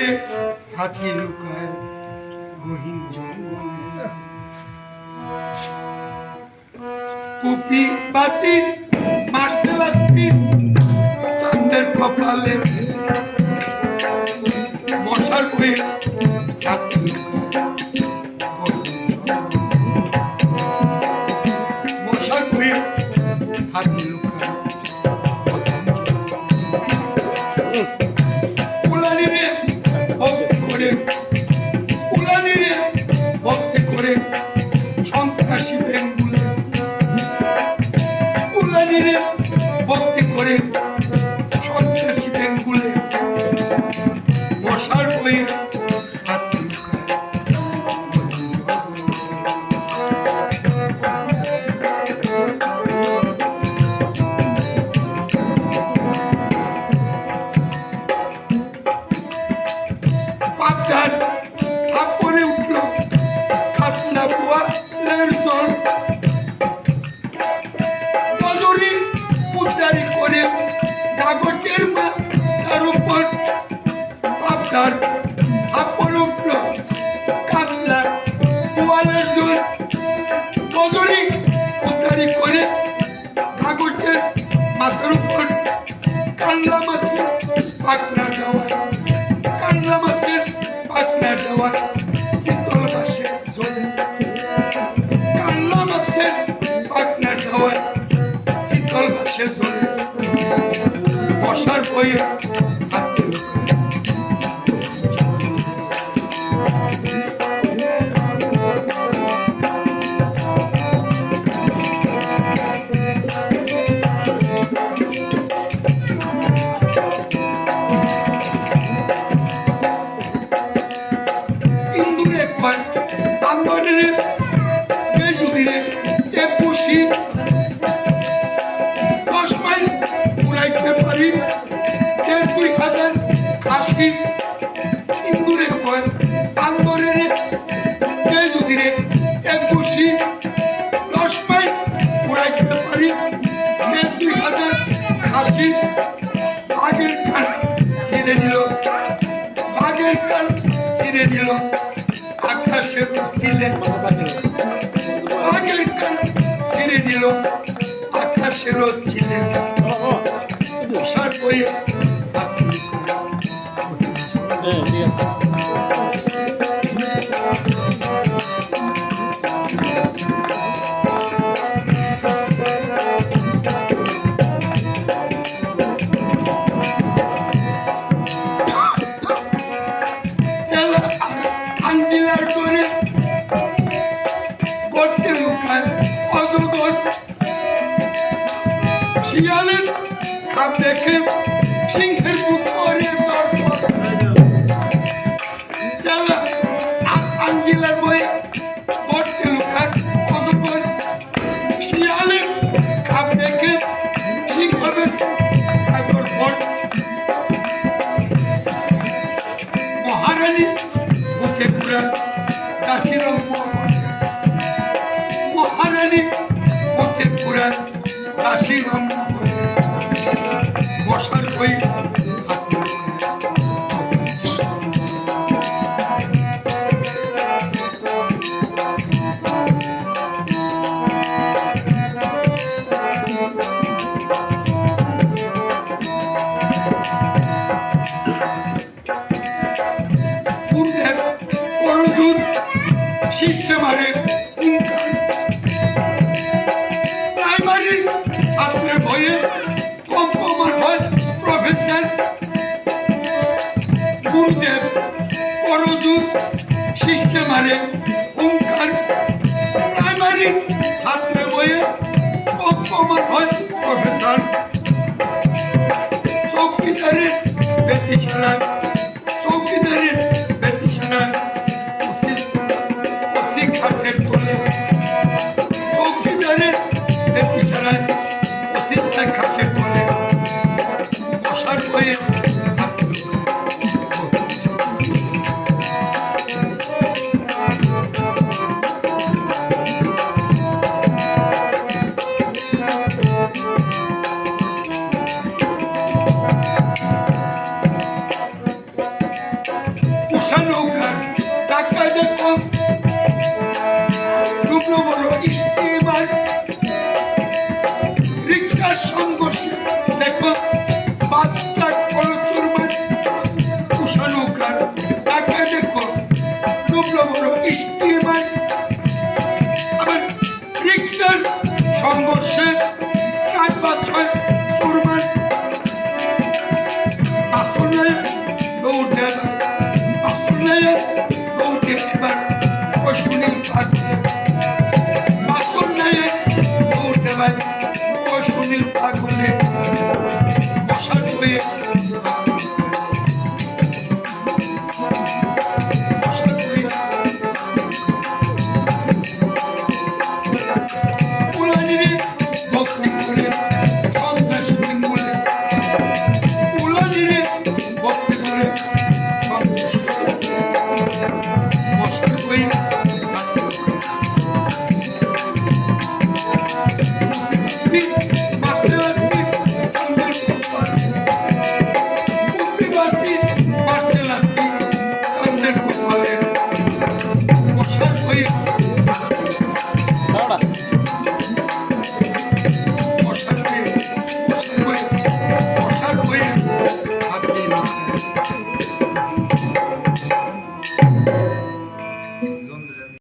হয়ে হাতি লুকায় গহীন জঙ্গলে কুপি বাতি, মারছে লাত্তি চাঁদের কপালে মশার হয়ে। মশার লুকায় পাতার আপরে উঠল কাতলা বুয়ালের জল নজরি উদ্ধারি করে কাগজের মাথার উপর কান্না মাসে পাটনা দেওয়া। কান্না মাসের পাটনা দেওয়া, শীতল মাসে জলে কান্না মাসের পাটনা দেওয়া, শীতল মাসে জলে বসার বয়ে আন্দরে রে যুদিরে দশ মাইল উড়াইতে পারি। দেড় দুই হাজার খাসি ইন্দুরে কয় ছিলে তুষার আঞ্জিলার বয়ে গর্তে লুকায় অজগর শিয়ালের খাপ দেখে সিংহের দরপর মহারানী মুখে পুরা দাসীর মহারানী মুখে পুরা দাসীর বসার হয়ে হুঙ্কার প্রাইমারি ছাত্রের ভয়ে কম্পমান হয় প্রফেসর গুরুদেব অর্জুন শীর্ষ মারে হুঙ্কার। প্রাইমারি হিংসার সংঘর্ষে? চার বা ছয় সুরমান পাঁচশো দৌড় দেয় পাঁচশো নাইয়ের দৌড়কে এবার। ওই সুনীল পাঠিয়ে